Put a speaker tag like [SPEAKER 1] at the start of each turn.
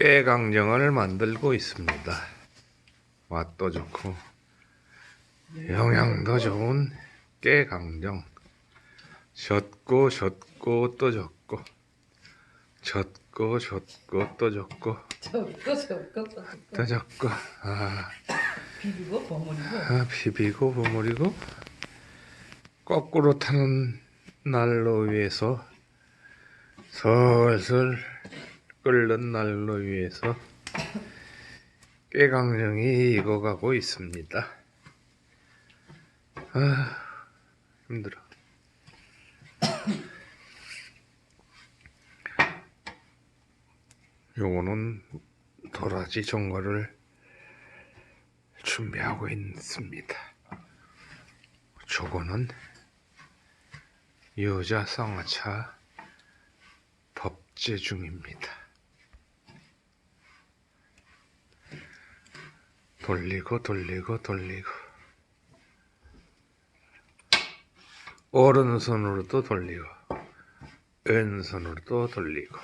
[SPEAKER 1] 깨강정을 만들고 있습니다. 맛도 좋고 영양도 좋은 깨강정. 젓고 젓고 또 젓고 젓고 젓고 또 젓고
[SPEAKER 2] 저거 저거
[SPEAKER 1] 또 젓고 아,
[SPEAKER 2] 비비고 버무리고
[SPEAKER 1] 아 비비고 버무리고 거꾸로 타는 난로 위에서 슬슬 끓는 난로 위에서 깨강정이 익어가고 있습니다. 아 힘들어. 요거는 도라지 전골을 준비하고 있습니다. 저거는 여자 쌍화차 법제 중입니다. 돌리고 돌리고 돌리고. 오른손으로도 돌리고 왼손으로도 돌리고